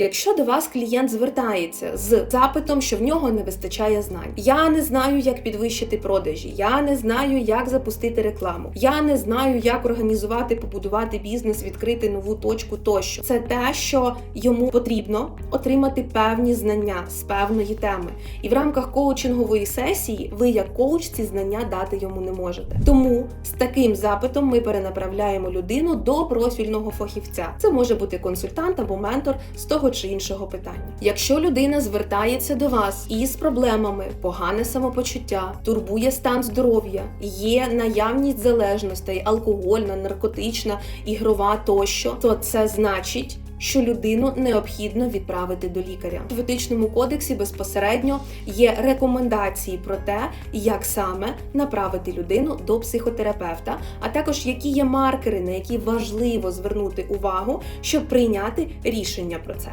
Якщо до вас клієнт звертається з запитом, що в нього не вистачає знань, я не знаю, як підвищити продажі, я не знаю, як запустити рекламу, я не знаю, як організувати, побудувати бізнес, відкрити нову точку тощо. Це те, що йому потрібно отримати певні знання з певної теми. І в рамках коучингової сесії ви, як коуч, ці знання дати йому не можете. Тому з таким запитом ми перенаправляємо людину до профільного фахівця. Це може бути консультант або ментор з того чи іншого питання. Якщо людина звертається до вас із проблемами, погане самопочуття, турбує стан здоров'я, є наявність залежностей, алкогольна, наркотична, ігрова тощо, то це значить. Що людину необхідно відправити до лікаря в етичному кодексі безпосередньо є рекомендації про те, як саме направити людину до психотерапевта, а також які є маркери, на які важливо звернути увагу, щоб прийняти рішення про це.